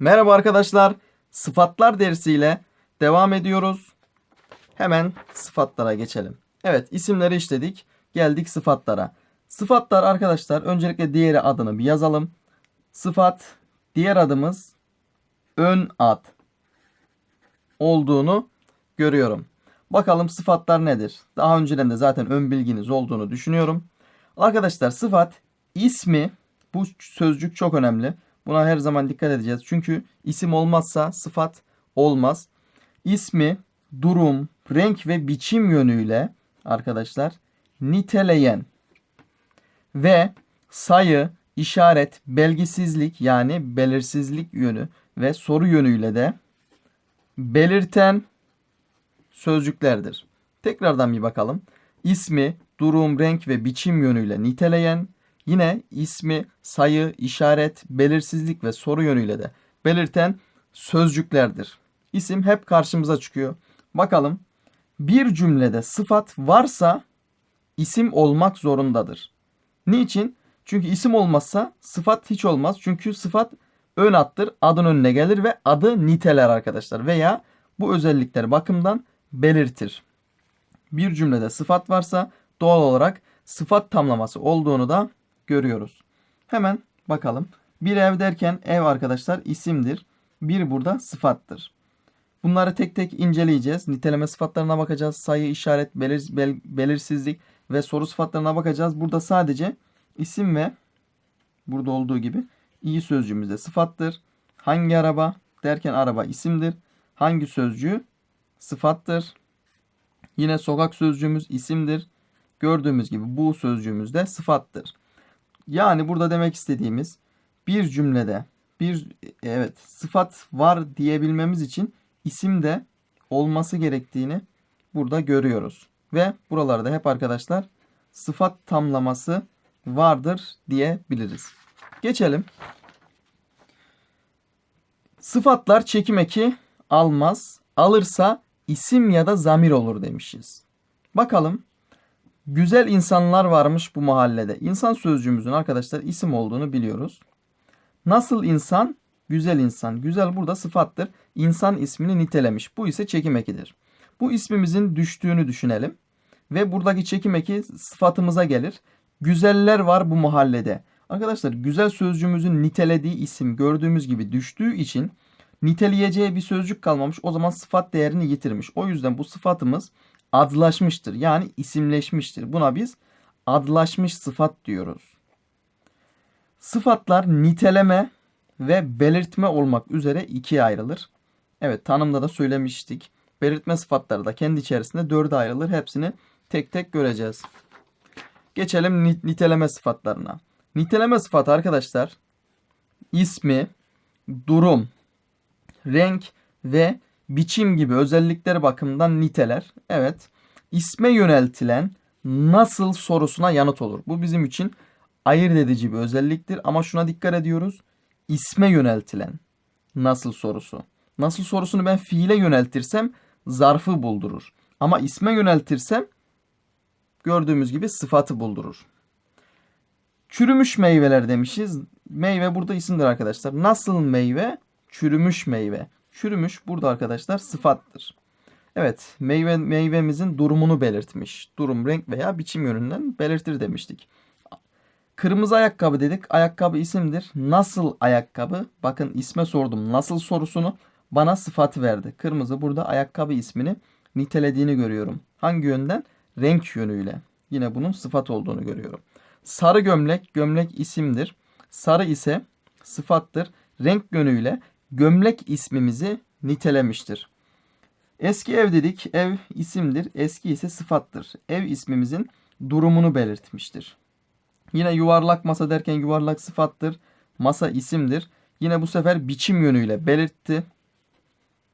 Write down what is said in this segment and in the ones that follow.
Merhaba arkadaşlar. Sıfatlar dersiyle devam ediyoruz. Hemen sıfatlara geçelim. Evet isimleri işledik. Geldik sıfatlara. Sıfatlar arkadaşlar öncelikle diğeri adını bir yazalım. Sıfat diğer adımız ön ad olduğunu görüyorum. Bakalım sıfatlar nedir? Daha önceden de zaten ön bilginiz olduğunu düşünüyorum. Arkadaşlar sıfat ismi bu sözcük çok önemli. Buna her zaman dikkat edeceğiz. Çünkü isim olmazsa sıfat olmaz. İsmi, durum, renk ve biçim yönüyle arkadaşlar niteleyen ve sayı, işaret, belgisizlik yani belirsizlik yönü ve soru yönüyle de belirten sözcüklerdir. Tekrardan bir bakalım. İsmi, durum, renk ve biçim yönüyle niteleyen, yine ismi, sayı, işaret, belirsizlik ve soru yönüyle de belirten sözcüklerdir. İsim hep karşımıza çıkıyor. Bakalım. Bir cümlede sıfat varsa isim olmak zorundadır. Niçin? Çünkü isim olmazsa sıfat hiç olmaz. Çünkü sıfat ön attır, adın önüne gelir ve adı niteler arkadaşlar. Veya bu özellikler bakımdan belirtir. Bir cümlede sıfat varsa doğal olarak sıfat tamlaması olduğunu da görüyoruz. Hemen bakalım. Bir ev derken ev arkadaşlar isimdir. Bir burada sıfattır. Bunları tek tek inceleyeceğiz. Niteleme sıfatlarına bakacağız. Sayı, işaret, belir, bel- belirsizlik ve soru sıfatlarına bakacağız. Burada sadece isim ve burada olduğu gibi iyi sözcüğümüzde sıfattır. Hangi araba derken araba isimdir. Hangi sözcüğü sıfattır. Yine sokak sözcüğümüz isimdir. Gördüğümüz gibi bu sözcüğümüz de sıfattır. Yani burada demek istediğimiz bir cümlede bir evet sıfat var diyebilmemiz için isim de olması gerektiğini burada görüyoruz. Ve buralarda hep arkadaşlar sıfat tamlaması vardır diyebiliriz. Geçelim. Sıfatlar çekim eki almaz. Alırsa isim ya da zamir olur demişiz. Bakalım. Güzel insanlar varmış bu mahallede. İnsan sözcüğümüzün arkadaşlar isim olduğunu biliyoruz. Nasıl insan? Güzel insan. Güzel burada sıfattır. İnsan ismini nitelemiş. Bu ise çekim ekidir. Bu ismimizin düştüğünü düşünelim. Ve buradaki çekim eki sıfatımıza gelir. Güzeller var bu mahallede. Arkadaşlar güzel sözcüğümüzün nitelediği isim gördüğümüz gibi düştüğü için niteleyeceği bir sözcük kalmamış. O zaman sıfat değerini yitirmiş. O yüzden bu sıfatımız adlaşmıştır. Yani isimleşmiştir. Buna biz adlaşmış sıfat diyoruz. Sıfatlar niteleme ve belirtme olmak üzere ikiye ayrılır. Evet tanımda da söylemiştik. Belirtme sıfatları da kendi içerisinde dörde ayrılır. Hepsini tek tek göreceğiz. Geçelim ni- niteleme sıfatlarına. Niteleme sıfatı arkadaşlar ismi, durum, renk ve biçim gibi özellikleri bakımından niteler. Evet isme yöneltilen nasıl sorusuna yanıt olur. Bu bizim için ayırt edici bir özelliktir ama şuna dikkat ediyoruz. İsme yöneltilen nasıl sorusu. Nasıl sorusunu ben fiile yöneltirsem zarfı buldurur. Ama isme yöneltirsem gördüğümüz gibi sıfatı buldurur. Çürümüş meyveler demişiz. Meyve burada isimdir arkadaşlar. Nasıl meyve? Çürümüş meyve. Çürümüş burada arkadaşlar sıfattır. Evet meyve meyvemizin durumunu belirtmiş. Durum, renk veya biçim yönünden belirtir demiştik. Kırmızı ayakkabı dedik. Ayakkabı isimdir. Nasıl ayakkabı? Bakın isme sordum. Nasıl sorusunu bana sıfatı verdi. Kırmızı burada ayakkabı ismini nitelediğini görüyorum. Hangi yönden? Renk yönüyle. Yine bunun sıfat olduğunu görüyorum. Sarı gömlek, gömlek isimdir. Sarı ise sıfattır. Renk yönüyle gömlek ismimizi nitelemiştir. Eski ev dedik. Ev isimdir. Eski ise sıfattır. Ev ismimizin durumunu belirtmiştir. Yine yuvarlak masa derken yuvarlak sıfattır. Masa isimdir. Yine bu sefer biçim yönüyle belirtti.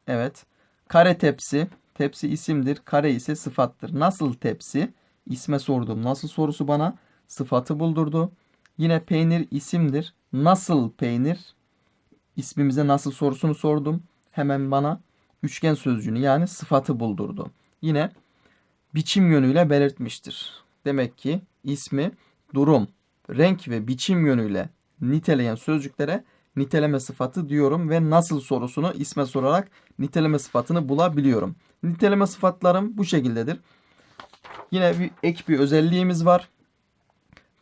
Evet. Kare tepsi. Tepsi isimdir. Kare ise sıfattır. Nasıl tepsi? İsme sordum. Nasıl sorusu bana sıfatı buldurdu. Yine peynir isimdir. Nasıl peynir? İsmimize nasıl sorusunu sordum. Hemen bana üçgen sözcüğünü yani sıfatı buldurdu. Yine biçim yönüyle belirtmiştir. Demek ki ismi durum, renk ve biçim yönüyle niteleyen sözcüklere niteleme sıfatı diyorum ve nasıl sorusunu isme sorarak niteleme sıfatını bulabiliyorum. Niteleme sıfatlarım bu şekildedir. Yine bir ek bir özelliğimiz var.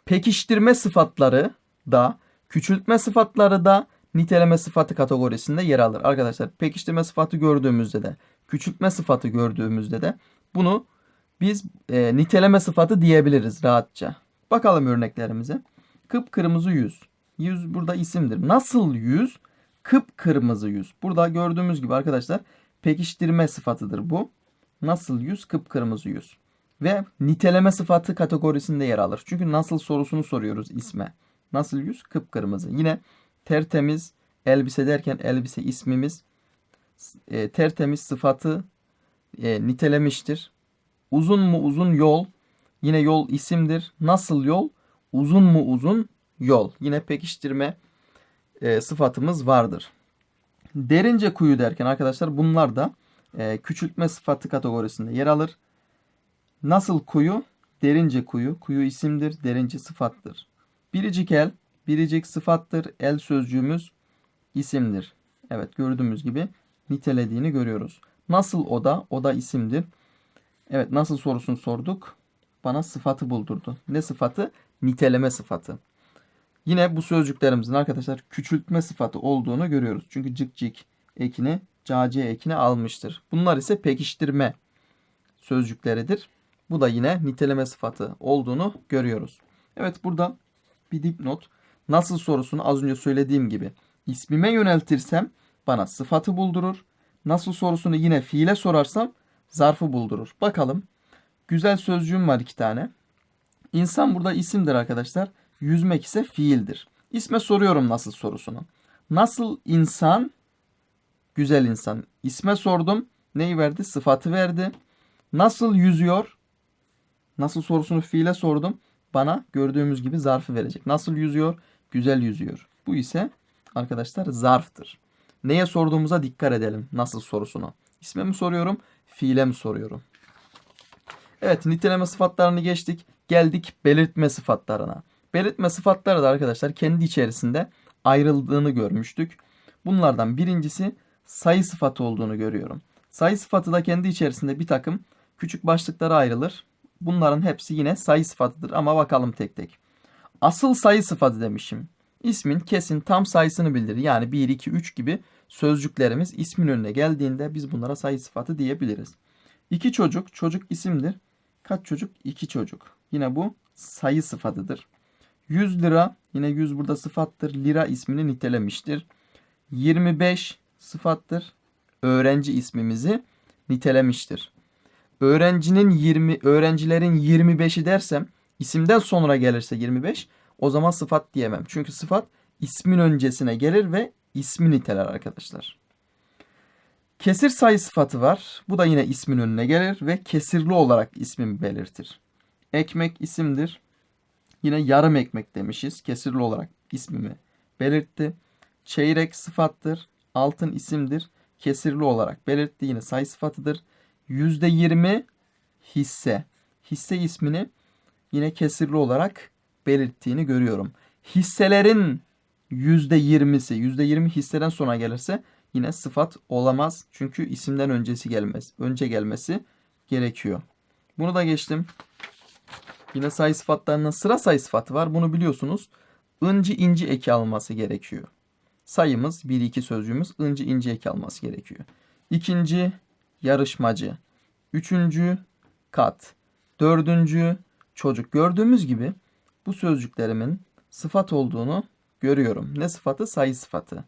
Pekiştirme sıfatları da küçültme sıfatları da niteleme sıfatı kategorisinde yer alır. Arkadaşlar pekiştirme sıfatı gördüğümüzde de küçültme sıfatı gördüğümüzde de bunu biz e, niteleme sıfatı diyebiliriz rahatça. Bakalım örneklerimize. Kıpkırmızı yüz. Yüz burada isimdir. Nasıl yüz? Kıpkırmızı yüz. Burada gördüğümüz gibi arkadaşlar pekiştirme sıfatıdır bu. Nasıl yüz? Kıpkırmızı yüz. Ve niteleme sıfatı kategorisinde yer alır. Çünkü nasıl sorusunu soruyoruz isme. Nasıl yüz? Kıpkırmızı. Yine tertemiz elbise derken elbise ismimiz e, tertemiz sıfatı e, nitelemiştir. Uzun mu uzun yol? Yine yol isimdir. Nasıl yol? Uzun mu uzun yol? Yine pekiştirme e, sıfatımız vardır. Derince kuyu derken arkadaşlar bunlar da e, küçültme sıfatı kategorisinde yer alır. Nasıl kuyu? Derince kuyu. Kuyu isimdir. Derince sıfattır. Biricik el. Biricik sıfattır. El sözcüğümüz isimdir. Evet gördüğümüz gibi nitelediğini görüyoruz. Nasıl oda? Oda isimdir. Evet nasıl sorusunu sorduk. Bana sıfatı buldurdu. Ne sıfatı? Niteleme sıfatı. Yine bu sözcüklerimizin arkadaşlar küçültme sıfatı olduğunu görüyoruz. Çünkü cık cık ekini cace ekini almıştır. Bunlar ise pekiştirme sözcükleridir. Bu da yine niteleme sıfatı olduğunu görüyoruz. Evet burada bir dipnot. Nasıl sorusunu az önce söylediğim gibi ismime yöneltirsem bana sıfatı buldurur. Nasıl sorusunu yine fiile sorarsam zarfı buldurur. Bakalım. Güzel sözcüğüm var iki tane. İnsan burada isimdir arkadaşlar. Yüzmek ise fiildir. İsme soruyorum nasıl sorusunu. Nasıl insan? Güzel insan. İsme sordum. Neyi verdi? Sıfatı verdi. Nasıl yüzüyor? Nasıl sorusunu fiile sordum. Bana gördüğümüz gibi zarfı verecek. Nasıl yüzüyor? Güzel yüzüyor. Bu ise arkadaşlar zarftır. Neye sorduğumuza dikkat edelim. Nasıl sorusunu. İsme mi soruyorum? Fiile mi soruyorum? Evet niteleme sıfatlarını geçtik. Geldik belirtme sıfatlarına. Belirtme sıfatları da arkadaşlar kendi içerisinde ayrıldığını görmüştük. Bunlardan birincisi sayı sıfatı olduğunu görüyorum. Sayı sıfatı da kendi içerisinde bir takım küçük başlıklara ayrılır. Bunların hepsi yine sayı sıfatıdır ama bakalım tek tek. Asıl sayı sıfatı demişim. İsmin kesin tam sayısını bildirir. Yani 1, 2, 3 gibi sözcüklerimiz ismin önüne geldiğinde biz bunlara sayı sıfatı diyebiliriz. İki çocuk, çocuk isimdir. Kaç çocuk? İki çocuk. Yine bu sayı sıfatıdır. 100 lira, yine 100 burada sıfattır. Lira ismini nitelemiştir. 25 sıfattır. Öğrenci ismimizi nitelemiştir. Öğrencinin 20, öğrencilerin 25'i dersem isimden sonra gelirse 25 o zaman sıfat diyemem. Çünkü sıfat ismin öncesine gelir ve ismi niteler arkadaşlar. Kesir sayı sıfatı var. Bu da yine ismin önüne gelir ve kesirli olarak ismimi belirtir. Ekmek isimdir. Yine yarım ekmek demişiz. Kesirli olarak ismimi belirtti. Çeyrek sıfattır. Altın isimdir. Kesirli olarak belirtti. Yine sayı sıfatıdır. %20 hisse. Hisse ismini yine kesirli olarak belirttiğini görüyorum. Hisselerin %20'si, %20 hisseden sonra gelirse yine sıfat olamaz. Çünkü isimden öncesi gelmez. Önce gelmesi gerekiyor. Bunu da geçtim. Yine sayı sıfatlarının sıra sayı sıfatı var. Bunu biliyorsunuz. Inci inci eki alması gerekiyor. Sayımız 1 2 sözcüğümüz inci inci eki alması gerekiyor. İkinci yarışmacı. Üçüncü kat. Dördüncü çocuk. Gördüğümüz gibi bu sözcüklerimin sıfat olduğunu görüyorum. Ne sıfatı? Sayı sıfatı.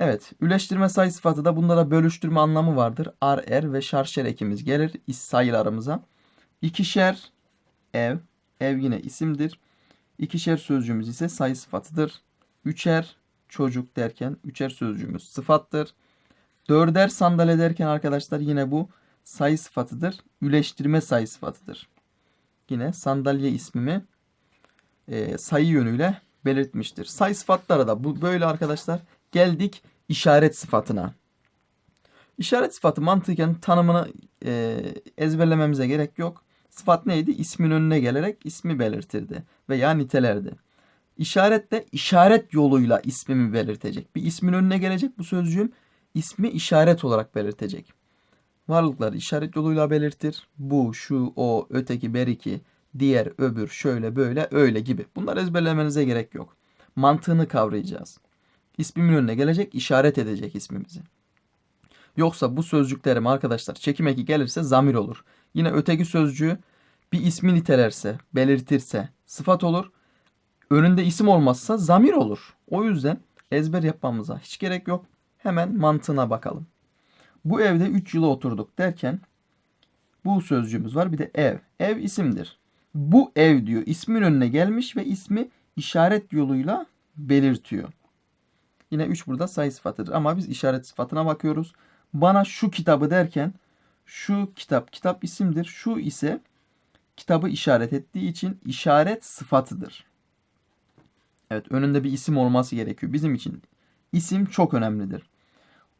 Evet, üleştirme sayı sıfatı da bunda da bölüştürme anlamı vardır. Ar, er ve şarşer ekimiz gelir is sayılarımıza. İkişer ev, ev yine isimdir. İkişer sözcüğümüz ise sayı sıfatıdır. Üçer çocuk derken üçer sözcüğümüz sıfattır. Dörder sandalye derken arkadaşlar yine bu sayı sıfatıdır. Üleştirme sayı sıfatıdır. Yine sandalye ismimi e, sayı yönüyle belirtmiştir. Sayı sıfatları da bu böyle arkadaşlar. Geldik işaret sıfatına. İşaret sıfatı mantıken tanımını e, ezberlememize gerek yok. Sıfat neydi? İsmin önüne gelerek ismi belirtirdi veya nitelerdi. İşaret de işaret yoluyla ismimi belirtecek. Bir ismin önüne gelecek bu sözcüğüm. ismi işaret olarak belirtecek. Varlıkları işaret yoluyla belirtir. Bu, şu, o, öteki, beriki, diğer, öbür, şöyle, böyle, öyle gibi. Bunları ezberlemenize gerek yok. Mantığını kavrayacağız. İsmimin önüne gelecek, işaret edecek ismimizi. Yoksa bu sözcüklerim arkadaşlar çekim eki gelirse zamir olur. Yine öteki sözcüğü bir ismi nitelerse, belirtirse sıfat olur. Önünde isim olmazsa zamir olur. O yüzden ezber yapmamıza hiç gerek yok. Hemen mantığına bakalım. Bu evde 3 yıla oturduk derken bu sözcüğümüz var. Bir de ev. Ev isimdir. Bu ev diyor ismin önüne gelmiş ve ismi işaret yoluyla belirtiyor. Yine 3 burada sayı sıfatıdır ama biz işaret sıfatına bakıyoruz. Bana şu kitabı derken şu kitap kitap isimdir. Şu ise kitabı işaret ettiği için işaret sıfatıdır. Evet önünde bir isim olması gerekiyor. Bizim için isim çok önemlidir.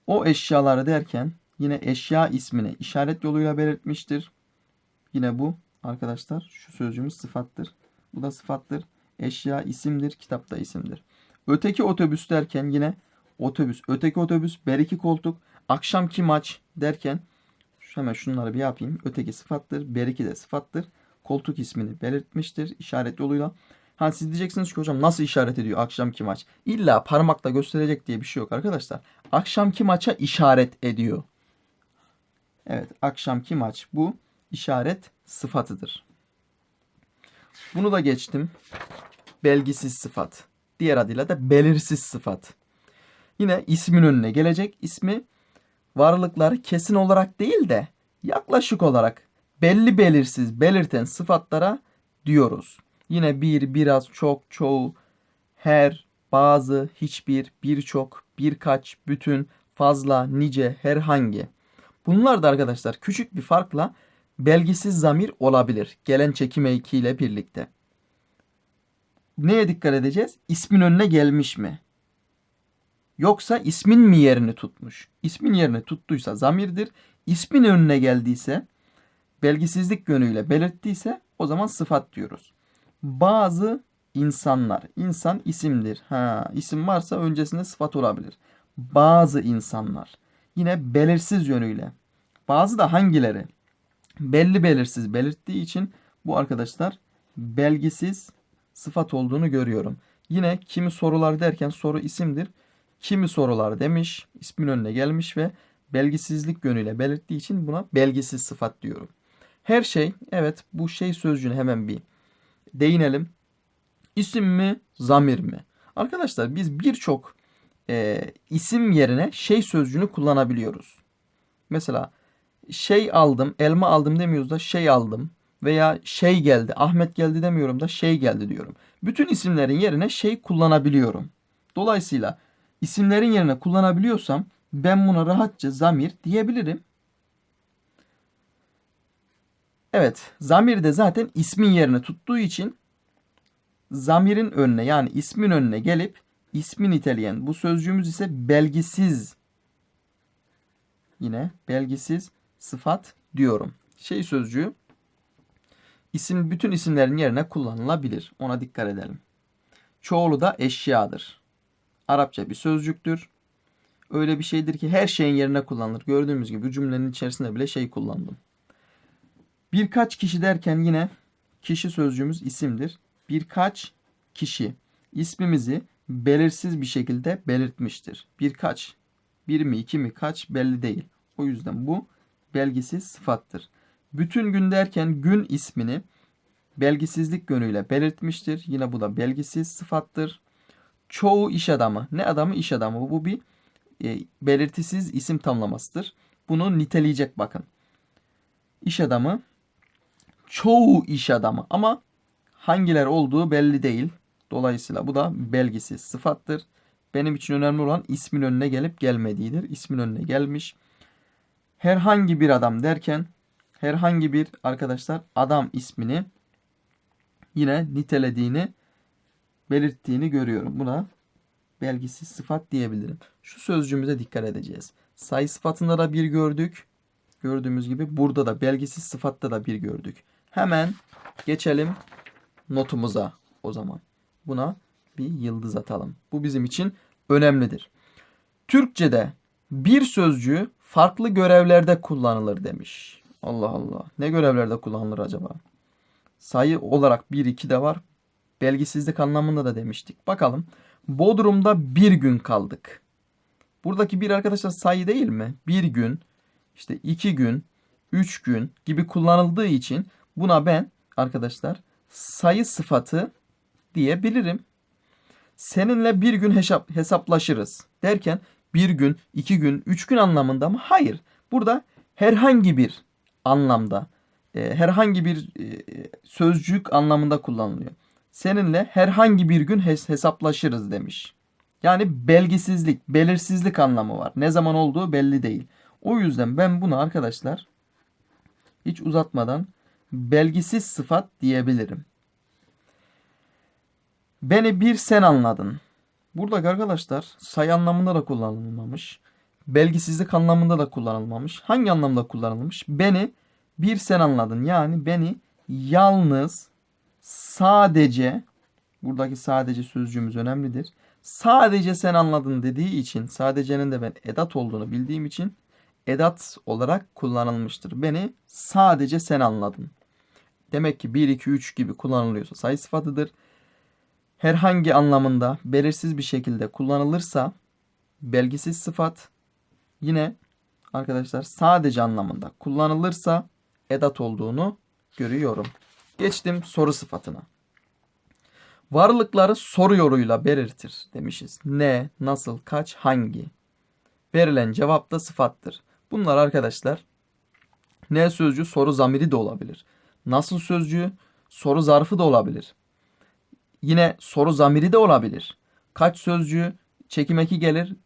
O eşyaları derken yine eşya ismini işaret yoluyla belirtmiştir. Yine bu arkadaşlar şu sözcüğümüz sıfattır. Bu da sıfattır. Eşya isimdir, kitap da isimdir. Öteki otobüs derken yine otobüs, öteki otobüs, beriki koltuk, akşamki maç derken hemen şunları bir yapayım. Öteki sıfattır, beriki de sıfattır. Koltuk ismini belirtmiştir işaret yoluyla. Ha siz diyeceksiniz ki hocam nasıl işaret ediyor akşamki maç? İlla parmakla gösterecek diye bir şey yok arkadaşlar. Akşamki maça işaret ediyor. Evet akşamki maç bu işaret sıfatıdır. Bunu da geçtim. Belgisiz sıfat. Diğer adıyla da belirsiz sıfat. Yine ismin önüne gelecek. İsmi varlıkları kesin olarak değil de yaklaşık olarak belli belirsiz belirten sıfatlara diyoruz. Yine bir, biraz, çok, çoğu, her, bazı, hiçbir, birçok, birkaç, bütün, fazla, nice, herhangi. Bunlar da arkadaşlar küçük bir farkla belgisiz zamir olabilir. Gelen çekim ekiyle birlikte. Neye dikkat edeceğiz? İsmin önüne gelmiş mi? Yoksa ismin mi yerini tutmuş? İsmin yerini tuttuysa zamirdir. İsmin önüne geldiyse belgisizlik yönüyle belirttiyse o zaman sıfat diyoruz. Bazı insanlar. İnsan isimdir. Ha, isim varsa öncesinde sıfat olabilir. Bazı insanlar. Yine belirsiz yönüyle. Bazı da hangileri? Belli belirsiz belirttiği için bu arkadaşlar belgisiz sıfat olduğunu görüyorum. Yine kimi sorular derken soru isimdir. Kimi sorular demiş, ismin önüne gelmiş ve belgisizlik yönüyle belirttiği için buna belgisiz sıfat diyorum. Her şey, evet bu şey sözcüğüne hemen bir değinelim. İsim mi, zamir mi? Arkadaşlar biz birçok e, isim yerine şey sözcüğünü kullanabiliyoruz. Mesela şey aldım, elma aldım demiyoruz da şey aldım veya şey geldi, Ahmet geldi demiyorum da şey geldi diyorum. Bütün isimlerin yerine şey kullanabiliyorum. Dolayısıyla isimlerin yerine kullanabiliyorsam ben buna rahatça zamir diyebilirim. Evet, zamir de zaten ismin yerine tuttuğu için zamirin önüne yani ismin önüne gelip ismi niteleyen bu sözcüğümüz ise belgisiz yine belgisiz sıfat diyorum. Şey sözcüğü isim bütün isimlerin yerine kullanılabilir. Ona dikkat edelim. Çoğulu da eşyadır. Arapça bir sözcüktür. Öyle bir şeydir ki her şeyin yerine kullanılır. Gördüğümüz gibi cümlenin içerisinde bile şey kullandım. Birkaç kişi derken yine kişi sözcüğümüz isimdir. Birkaç kişi ismimizi belirsiz bir şekilde belirtmiştir. Birkaç, bir mi iki mi kaç belli değil. O yüzden bu belgisiz sıfattır. Bütün gün derken gün ismini belgisizlik yönüyle belirtmiştir. Yine bu da belgisiz sıfattır. Çoğu iş adamı. Ne adamı? iş adamı. Bu bir e, belirtisiz isim tamlamasıdır. Bunu niteleyecek bakın. İş adamı çoğu iş adamı ama hangileri olduğu belli değil. Dolayısıyla bu da belgisiz sıfattır. Benim için önemli olan ismin önüne gelip gelmediğidir. İsmin önüne gelmiş. Herhangi bir adam derken herhangi bir arkadaşlar adam ismini yine nitelediğini belirttiğini görüyorum. Buna belgisiz sıfat diyebilirim. Şu sözcüğümüze dikkat edeceğiz. Sayı sıfatında da bir gördük. Gördüğümüz gibi burada da belgisiz sıfatta da bir gördük. Hemen geçelim notumuza o zaman. Buna bir yıldız atalım. Bu bizim için önemlidir. Türkçe'de bir sözcüğü farklı görevlerde kullanılır demiş. Allah Allah. Ne görevlerde kullanılır acaba? Sayı olarak 1 2 de var. Belgisizlik anlamında da demiştik. Bakalım. Bodrum'da bir gün kaldık. Buradaki bir arkadaşlar sayı değil mi? Bir gün, işte iki gün, üç gün gibi kullanıldığı için buna ben arkadaşlar sayı sıfatı diyebilirim. Seninle bir gün hesap, hesaplaşırız derken bir gün, iki gün, üç gün anlamında mı? Hayır. Burada herhangi bir anlamda, e, herhangi bir e, sözcük anlamında kullanılıyor. Seninle herhangi bir gün hes- hesaplaşırız demiş. Yani belgisizlik, belirsizlik anlamı var. Ne zaman olduğu belli değil. O yüzden ben bunu arkadaşlar hiç uzatmadan belgisiz sıfat diyebilirim. Beni bir sen anladın. Burada arkadaşlar sayı anlamında da kullanılmamış. Belgisizlik anlamında da kullanılmamış. Hangi anlamda kullanılmış? Beni bir sen anladın. Yani beni yalnız sadece buradaki sadece sözcüğümüz önemlidir. Sadece sen anladın dediği için sadecenin de ben edat olduğunu bildiğim için edat olarak kullanılmıştır. Beni sadece sen anladın. Demek ki 1, 2, 3 gibi kullanılıyorsa sayı sıfatıdır. Herhangi anlamında belirsiz bir şekilde kullanılırsa belgisiz sıfat. Yine arkadaşlar sadece anlamında kullanılırsa edat olduğunu görüyorum. Geçtim soru sıfatına. Varlıkları soru yoluyla belirtir demişiz. Ne, nasıl, kaç, hangi? Verilen cevap da sıfattır. Bunlar arkadaşlar ne sözcüğü soru zamiri de olabilir. Nasıl sözcüğü soru zarfı da olabilir. Yine soru zamiri de olabilir. Kaç sözcüğü çekim eki gelir.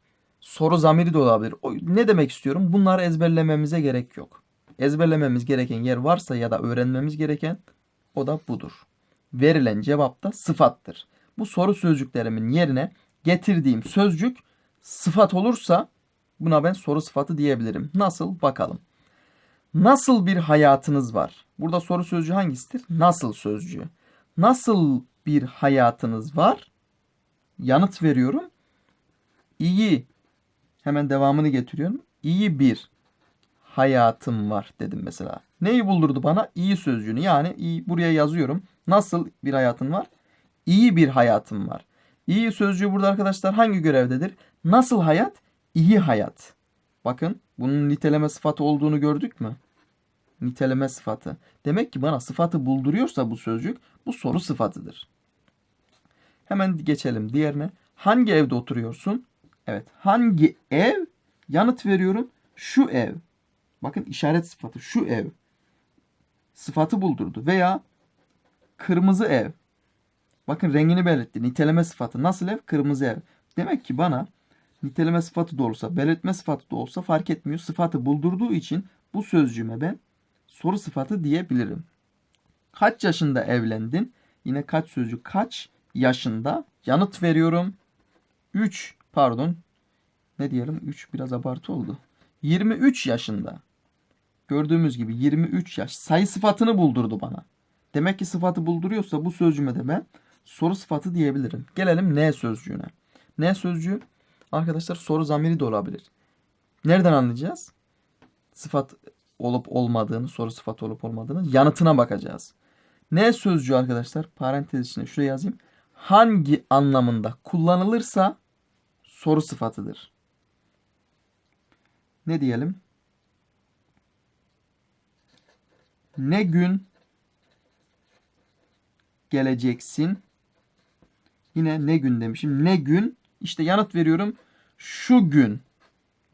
Soru zamiri de olabilir. O, ne demek istiyorum? Bunları ezberlememize gerek yok. Ezberlememiz gereken yer varsa ya da öğrenmemiz gereken o da budur. Verilen cevap da sıfattır. Bu soru sözcüklerimin yerine getirdiğim sözcük sıfat olursa buna ben soru sıfatı diyebilirim. Nasıl? Bakalım. Nasıl bir hayatınız var? Burada soru sözcüğü hangisidir? Nasıl sözcüğü. Nasıl bir hayatınız var? Yanıt veriyorum. İyi. Hemen devamını getiriyorum. İyi bir hayatım var dedim mesela. Neyi buldurdu bana? İyi sözcüğünü. Yani iyi, buraya yazıyorum. Nasıl bir hayatın var? İyi bir hayatım var. İyi sözcüğü burada arkadaşlar hangi görevdedir? Nasıl hayat? İyi hayat. Bakın bunun niteleme sıfatı olduğunu gördük mü? Niteleme sıfatı. Demek ki bana sıfatı bulduruyorsa bu sözcük bu soru sıfatıdır. Hemen geçelim diğerine. Hangi evde oturuyorsun? Evet. Hangi ev? Yanıt veriyorum. Şu ev. Bakın işaret sıfatı. Şu ev. Sıfatı buldurdu. Veya kırmızı ev. Bakın rengini belirtti. Niteleme sıfatı. Nasıl ev? Kırmızı ev. Demek ki bana niteleme sıfatı da olsa, belirtme sıfatı da olsa fark etmiyor. Sıfatı buldurduğu için bu sözcüğüme ben soru sıfatı diyebilirim. Kaç yaşında evlendin? Yine kaç sözcük kaç yaşında? Yanıt veriyorum. 3 pardon. Ne diyelim? 3 biraz abartı oldu. 23 yaşında. Gördüğümüz gibi 23 yaş. Sayı sıfatını buldurdu bana. Demek ki sıfatı bulduruyorsa bu sözcüğüme de ben soru sıfatı diyebilirim. Gelelim ne sözcüğüne. Ne sözcüğü arkadaşlar soru zamiri de olabilir. Nereden anlayacağız? Sıfat olup olmadığını, soru sıfatı olup olmadığını yanıtına bakacağız. Ne sözcüğü arkadaşlar? Parantez içine şuraya yazayım. Hangi anlamında kullanılırsa soru sıfatıdır. Ne diyelim? Ne gün geleceksin? Yine ne gün demişim. Ne gün? İşte yanıt veriyorum. Şu gün.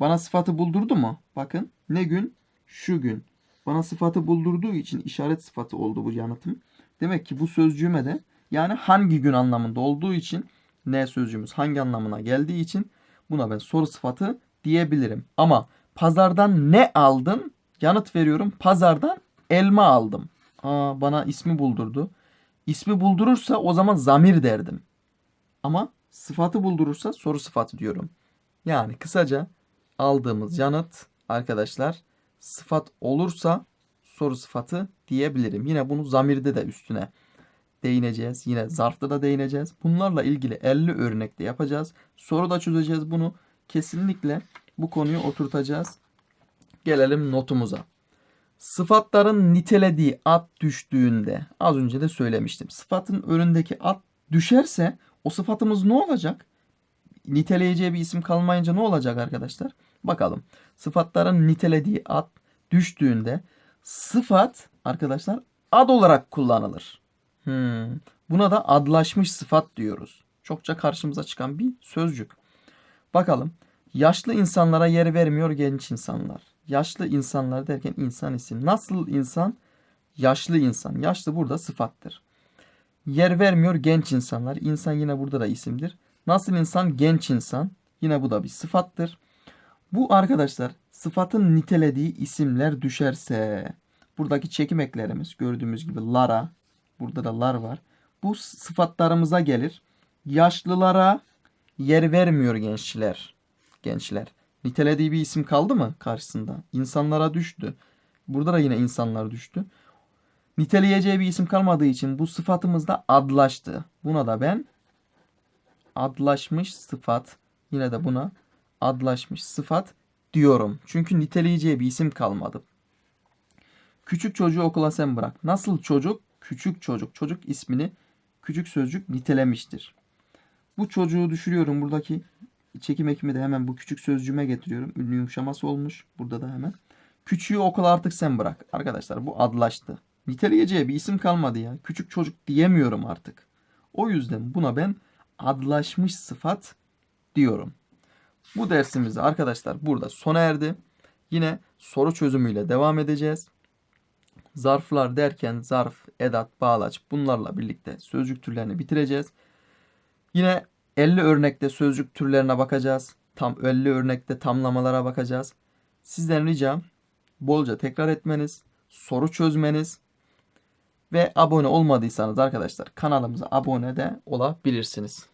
Bana sıfatı buldurdu mu? Bakın. Ne gün? Şu gün. Bana sıfatı buldurduğu için işaret sıfatı oldu bu yanıtım. Demek ki bu sözcüğüme de yani hangi gün anlamında olduğu için ne sözcüğümüz hangi anlamına geldiği için buna ben soru sıfatı diyebilirim. Ama pazardan ne aldın? Yanıt veriyorum. Pazardan elma aldım. Aa, bana ismi buldurdu. İsmi buldurursa o zaman zamir derdim. Ama sıfatı buldurursa soru sıfatı diyorum. Yani kısaca aldığımız yanıt arkadaşlar sıfat olursa soru sıfatı diyebilirim. Yine bunu zamirde de üstüne değineceğiz. Yine zarfta da değineceğiz. Bunlarla ilgili 50 örnekte yapacağız. Soru da çözeceğiz bunu. Kesinlikle bu konuyu oturtacağız. Gelelim notumuza. Sıfatların nitelediği ad düştüğünde az önce de söylemiştim. Sıfatın önündeki ad düşerse o sıfatımız ne olacak? Niteleyeceği bir isim kalmayınca ne olacak arkadaşlar? Bakalım. Sıfatların nitelediği ad düştüğünde sıfat arkadaşlar ad olarak kullanılır. Hmm. Buna da adlaşmış sıfat diyoruz. Çokça karşımıza çıkan bir sözcük. Bakalım. Yaşlı insanlara yer vermiyor genç insanlar. Yaşlı insanlar derken insan isim. Nasıl insan? Yaşlı insan. Yaşlı burada sıfattır. Yer vermiyor genç insanlar. İnsan yine burada da isimdir. Nasıl insan? Genç insan. Yine bu da bir sıfattır. Bu arkadaşlar sıfatın nitelediği isimler düşerse buradaki çekim eklerimiz gördüğümüz gibi lara burada da lar var. Bu sıfatlarımıza gelir. Yaşlılara yer vermiyor gençler. Gençler. Nitelediği bir isim kaldı mı karşısında? İnsanlara düştü. Burada da yine insanlar düştü. Niteleyeceği bir isim kalmadığı için bu sıfatımız da adlaştı. Buna da ben adlaşmış sıfat yine de buna adlaşmış sıfat diyorum. Çünkü niteleyeceği bir isim kalmadı. Küçük çocuğu okula sen bırak. Nasıl çocuk? Küçük çocuk. Çocuk ismini küçük sözcük nitelemiştir. Bu çocuğu düşürüyorum. Buradaki çekim ekimi de hemen bu küçük sözcüğüme getiriyorum. Ünlü yumuşaması olmuş. Burada da hemen. Küçüğü okula artık sen bırak. Arkadaşlar bu adlaştı. Niteleyeceği bir isim kalmadı ya. Küçük çocuk diyemiyorum artık. O yüzden buna ben adlaşmış sıfat diyorum. Bu dersimiz de arkadaşlar burada sona erdi. Yine soru çözümüyle devam edeceğiz. Zarflar derken zarf, edat, bağlaç bunlarla birlikte sözcük türlerini bitireceğiz. Yine 50 örnekte sözcük türlerine bakacağız. Tam 50 örnekte tamlamalara bakacağız. Sizden ricam bolca tekrar etmeniz, soru çözmeniz ve abone olmadıysanız arkadaşlar kanalımıza abone de olabilirsiniz.